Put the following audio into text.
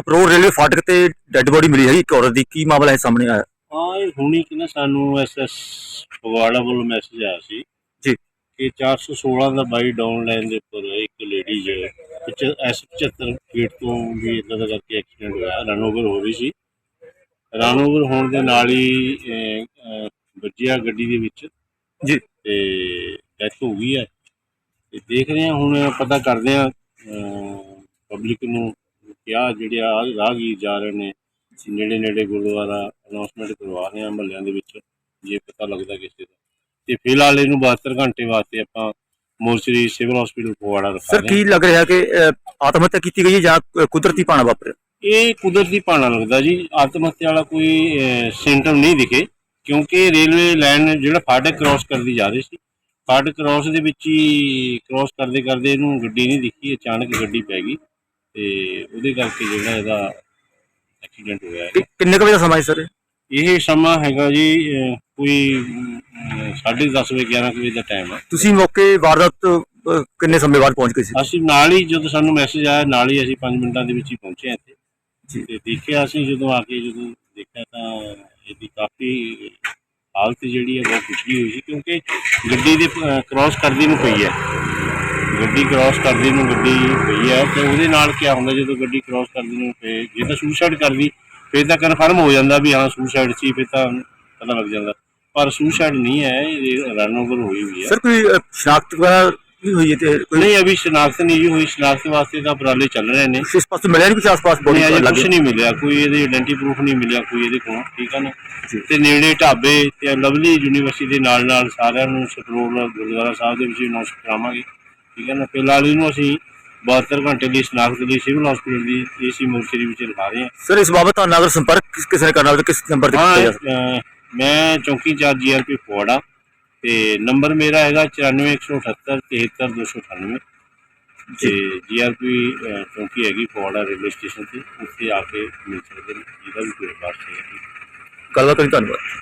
ਸਪਰੋਰ railway ਫਾਟਕ ਤੇ dead body ਮਿਲੀ ਹੈਗੀ ਇੱਕ ਔਰਤ ਦੀ ਕੀ ਮਾਮਲਾ ਹੈ ਸਾਹਮਣੇ ਆਇਆ ਹਾਂ ਇਹ ਹੁਣੀ ਕਿ ਨਾ ਸਾਨੂੰ ਐਸਐਸ ਫਗਵਾੜਾ ਵੱਲੋਂ ਮੈਸੇਜ ਆਇਆ ਸੀ ਜੀ। ਕਿ 416 ਦਾ ਬਾਈ ਡਾਊਨ ਲਾਈਨ ਦੇ ਉੱਪਰ ਇੱਕ ਲੇਡੀ ਜੋ ਐਸ 75 ਗੇਟ ਤੋਂ ਵੀ ਇਦਾਂ ਦਾ ਕਰਕੇ ਐਕਸੀਡੈਂਟ ਹੋਇਆ ਰਨ ਓਵਰ ਹੋ ਰਹੀ ਸੀ ਰਨ ਓਵਰ ਹੋਣ ਦੇ ਨਾਲ ਹੀ ਵੱਜਿਆ ਗੱਡੀ ਦੇ ਵਿੱਚ ਜੀ। ਤੇ ਡੈਥ ਹੋ ਗਈ ਹੈ ਤੇ ਦੇਖ ਰਹੇ ਹਾਂ ਹੁਣ ਪਤਾ ਕਰਦੇ ਹਾਂ ਪਬਲਿਕ ਨੂੰ ਕਿਹਾ ਜਿਹੜੇ ਆ ਰਾਹਗੀਰ ਜਾ ਰਹੇ ਨੇ ਨੇੜੇ ਨੇੜੇ ਗੁਰਦੁਆਰਾ ਅਨਾਉਂਸਮੈਂਟ ਕਰਵਾ ਰਹੇ ਆ ਮਹੱਲਿਆਂ ਦੇ ਵਿੱਚ ਜੇ ਪਤਾ ਲੱਗਦਾ ਕਿਸੇ ਦਾ। ਤੇ ਫਿਲਹਾਲ ਇਹਨੂੰ 72 ਘੰਟੇ ਵਾਸਤੇ ਆਪਾਂ ਮੋਰਚਰੀ ਸਿਵਲ ਹਸਪੀਟਲ ਫਗਵਾੜਾ ਰਖਾ ਸਰ ਕੀ ਲੱਗ ਰਿਹਾ ਕਿ ਆਤਮ ਹੱਤਿਆ ਕੀਤੀ ਗਈ ਹੈ ਜਾਂ ਕੁਦਰਤੀ ਪਾਣਾ ਵਾਪਰਿਆ? ਹਾਂ ਇਹ ਕੁਦਰਤੀ ਭਾਣਾ ਲੱਗਦਾ ਜੀ। ਆਤਮ ਹੱਤਿਆ ਵਾਲਾ ਕੋਈ ਸਿੰਟਮ ਨਹੀਂ ਦਿਖੇ ਕਿਉਂਕਿ ਰੇਲਵੇ ਲਾਈਨ ਜਿਹੜਾ ਫਾਟਕ ਕ੍ਰਾਸ ਕਰਦੀ ਜਾ ਰਹੀ ਸੀ। ਫਾਟਕ ਕ੍ਰਾਸ ਦੇ ਵਿੱਚ ਹੀ ਕ੍ਰਾਸ ਕਰਦੇ ਕਰਦੇ ਇਹਨੂੰ ਗੱਡੀ ਨਹੀਂ ਦਿਖੀ ਅਚਾਨਕ ਗੱਡੀ ਪੈ ਗਈ। ਤੇ ਉਹਦੇ ਕਰਕੇ ਜਿਹੜਾ ਇਹਦਾ ਐਕਸੀਡੈਂਟ ਹੋਇਆ ਹੈ। ਕਿ- ਕਿੰਨੇ ਕੁ ਵਜੇ ਦਾ ਸਮਾਂ ਹੈ ਸਰ ਇਹ? ਸਮਾਂ ਹੈਗਾ ਜੀ ਅਹ, ਕੋਈ ਅਮ, ਸਾਢੇ 10 ਵਜੇ 11 ਕੁ ਵਜੇ ਦਾ ਟਾਈਮ ਆ ਤੁਸੀਂ ਮੌਕੇ ਵਾਰਦਾਤ ਤੋਂ, ਅਹ, ਕਿੰਨੇ ਸਮੇਂ ਬਾਅਦ ਪਹੁੰਚ ਗਏ ਸੀ? ਅਸੀਂ ਨਾਲ ਹੀ ਜਦੋਂ ਸਾਨੂੰ ਮੈਸੇਜ ਆਇਆ ਨਾਲ ਹੀ ਅਸੀਂ 5 ਮਿੰਟਾਂ ਦੇ ਵਿੱਚ ਹੀ ਪਹੁੰਚੇ ਹਾਂ ਇੱਥੇ। ਜੀ। ਤੇ ਦੇਖਿਆ ਅਸੀਂ ਜਦੋਂ ਆ ਕੇ ਜਦੋਂ ਦੇਖਿਆ ਤਾਂ ਇਹਦੀ ਕਾਫੀ ਹਾਲਤ ਜਿਹੜੀ ਹੈ ਬਹੁਤ ਖੁਸ਼ੀ ਹੋਈ ਸੀ ਕਿਉਂਕਿ ਗੱਡੀ ਦੇ ਕ੍ਰਾਸ ਕਰਦੀ ਨੂੰ ਪਈ ਹੈ। ਗੱਡੀ ਕ੍ਰਾਸ ਕਰਦੀ ਨੂੰ ਗੱਡੀ ਪਈ ਹੈ ਤੇ ਉਹਦੇ ਨਾਲ ਕੀ ਹੁੰਦਾ ਜਦੋਂ ਗੱਡੀ ਕ੍ਰਾਸ ਕਰਦੀ ਨੂੰ ਪਏ ਜੇ ਤਾਂ ਸੁਸਾਈਡ ਕਰਦੀ ਫਿਰ ਤਾਂ ਕਨਫਰਮ ਹੋ ਜਾਂਦਾ ਵੀ ਹਾਂ ਸੁਸਾਈਡ ਸੀ ਫਿਰ ਤਾਂ ਪਤਾ ਲੱਗ ਜਾਂਦਾ। ਪਰ ਸੁਸਾਈਡ ਨਹੀਂ ਹੈ ਇਹ ਰਨ ਓਵਰ ਹੋਈ ਹੋਈ ਹੈ ਸਰ ਕੋਈ ਸ਼ਨਾਖਤ ਵਗੈਰਾ ਵੀ ਹੋਈ ਹੈ ਤੇ ਕੋਈ ਨਹੀਂ ਅਭੀ ਸ਼ਨਾਖਤ ਨਹੀਂ ਹੋਈ ਸ਼ਨਾਖਤ ਵਾਸਤੇ ਤਾਂ ਉਪਰਾਲੇ ਚੱਲ ਰਹੇ ਨੇ। ਇਸ ਪਾਸੋਂ ਮਿਲਿਆ ਨਹੀਂ ਕੁਝ ਆਸ-ਪਾਸ ਬੋਡੀ ਲੱਗੇ ਕੁਝ ਨਹੀਂ ਮਿਲਿਆ ਕੋਈ ਇਹਦੀ ਆਇਡੈਂਟੀ ਪ੍ਰੂਫ ਨਹੀਂ ਮਿਲਿਆ ਕੋਈ ਇਹਦੇ ਕੋਲ ਠੀਕ ਹੈ ਨਾ। ਤੇ ਨੇੜੇ ਢਾਬੇ ਤੇ ਲਵਲੀ ਯੂਨੀਵਰਸਿਟੀ ਦੇ ਨਾਲ ਨਾਲ ਸਾਰਿਆਂ ਨੂੰ ਸਪਰੋਲ ਗੁਰਦੁਆਰਾ ਸਾਹਿਬ ਦੇ ਵਿੱਚ ਅਨਾਉਂਸ ਕਰਾਵਾਂਗੇ। ਠੀਕ ਹੈ ਨਾ ਫਿਲਹਾਲ ਇਹਨੂੰ ਅਸੀਂ 72 ਘੰਟੇ ਦੀ ਸ਼ਨਾਖਤ ਲਈ ਸਿਵਲ ਹਸਪੀਟਲ ਦੀ ਏਸੀ ਮੋਰਚਰੀ ਵਿੱਚ ਰਖਾ ਰਹੇ ਹਾਂ। ਸਰ ਇਸ ਬਾਬਤ ਤੁਹਾਨੂੰ ਅਗਰ ਸੰਪਰਕ ਕਿਸ ਕਿਸੇ ਨੇ ਕਰਨਾ ਹੋਵੇ ਕਿਸ ਨੰਬਰ ਤੇ ਕੀਤਾ ਜਾ ਸਕਦਾ ਹਾਂ ਅਹ, ਮੈਂ ਚੌਂਕੀ ਚਾਰਜ ਜੀਆਰਪੀ ਫੋੜਾ ਤੇ ਨੰਬਰ ਮੇਰਾ ਹੈਗਾ 94178 73298 ਤੇ ਜੀਆਰਪੀ ਚੌਂਕੀ ਹੈਗੀ ਫੋੜਾ ਰੇਲਵੇ ਸਟੇਸ਼ਨ ਤੇ ਉੱਥੇ ਆ ਕੇ ਮਿਲ ਸਕਦੇ ਨੇ ਜਿਹਦਾ ਵੀ ਕੋਈ ਬਾਤ ਹੈ ਗੱਲਬਾਤ ਕਰੀ ਧੰਨਵਾਦ।